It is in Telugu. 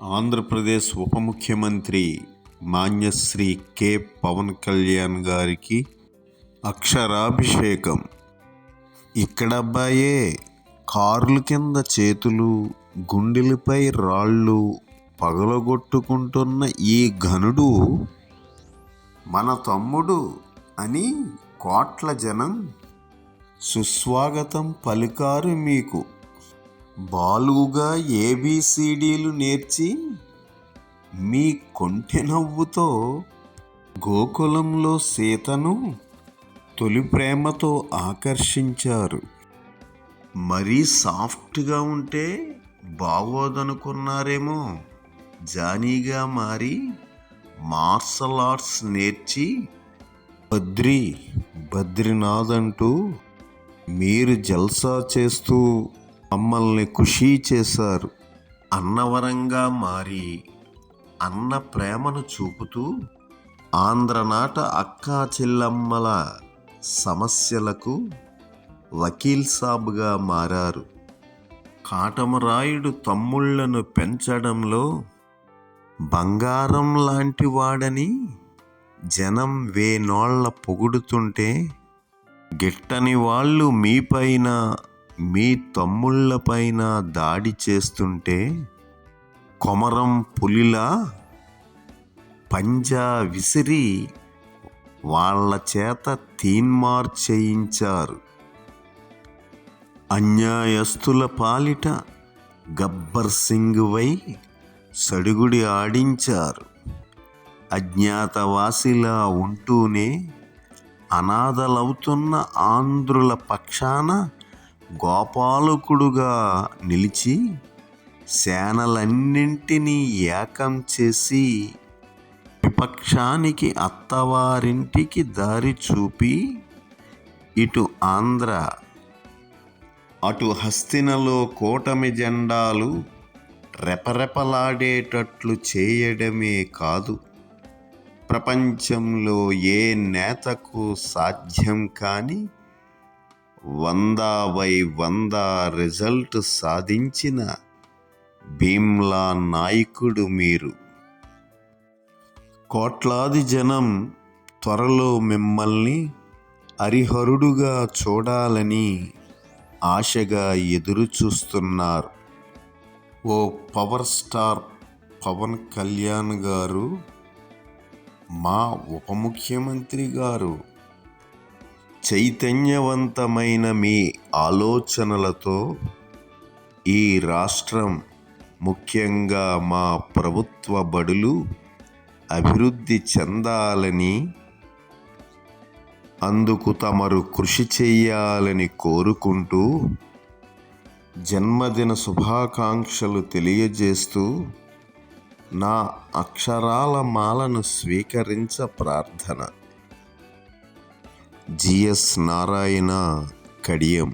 ఆంధ్రప్రదేశ్ ఉప ముఖ్యమంత్రి మాన్యశ్రీ కె. పవన్ కళ్యాణ్ గారికి అక్షరాభిషేకం. ఇక్కడబ్బాయే కార్లు కింద చేతులు గుండెలపై రాళ్ళు పగలగొట్టుకుంటున్న ఈ ఘనుడు మన తమ్ముడు అని కోట్ల జనం సుస్వాగతం పలికారు మీకు. బాలుగా ఏబిసిడీలు నేర్చి మీ కొంటె నవ్వుతో గోకులంలో సీతను తొలి ప్రేమతో ఆకర్షించారు. మరీ సాఫ్ట్గా ఉంటే బాగోదనుకున్నారేమో. జానీగా మారి మార్షల్ ఆర్ట్స్ నేర్చి బద్రి బద్రీనాథ్ అంటూ మీరు జల్సా చేస్తూ మమ్మల్ని ఖుషీ చేశారు. అన్నవరంగా మారి అన్న ప్రేమను చూపుతూ ఆంధ్రనాట అక్కా చెల్లమ్మల సమస్యలకు వకీల్ సాబ్గా మారారు. కాటమరాయుడు తమ్ముళ్ళను పెంచడంలో బంగారం లాంటి వాడని జనం వేనోళ్ళ పొగుడుతుంటే గిట్టని వాళ్ళు మీపైన మీ తమ్ముళ్ళపైన దాడి చేస్తుంటే కొమరం పులిలా పంజా విసిరి వాళ్ళ చేత తీన్మార్ చేయించారు. అన్యాయస్తుల పాలిట గబ్బర్ సింగ్ వై సడుగుడి ఆడించారు. అజ్ఞాతవాసిలా ఉంటూనే అనాథలవుతున్న ఆంధ్రుల పక్షాన గోపాలకుడుగా నిలిచి సేనలన్నింటినీ ఏకం చేసి విపక్షానికి అత్తవారింటికి దారి చూపి ఇటు ఆంధ్ర అటు హస్తినలో కూటమి జెండాలు రెపరెపలాడేటట్లు చేయడమే కాదు. ప్రపంచంలో ఏ నేతకు సాధ్యం కాని వంద బై వంద రిజల్ట్ సాధించిన భీమ్లా నాయకుడు మీరు. కోట్లాది జనం త్వరలో మిమ్మల్ని హరిహరుడుగా చూడాలని ఆశగా ఎదురుచూస్తున్నారు. ఓ పవర్ స్టార్ పవన్ కళ్యాణ్ గారు మా ఉప ముఖ్యమంత్రి గారు చైతన్యవంతమైన మీ ఆలోచనలతో ఈ రాష్ట్రం ముఖ్యంగా మా ప్రభుత్వ బడులు అభివృద్ధి చెందాలని అందుకు తమరు కృషి చేయాలని కోరుకుంటూ జన్మదిన శుభాకాంక్షలు తెలియజేస్తూ నా అక్షరాల మాలను స్వీకరించ ప్రార్థన. జిఎస్ నారాయణ కడియం.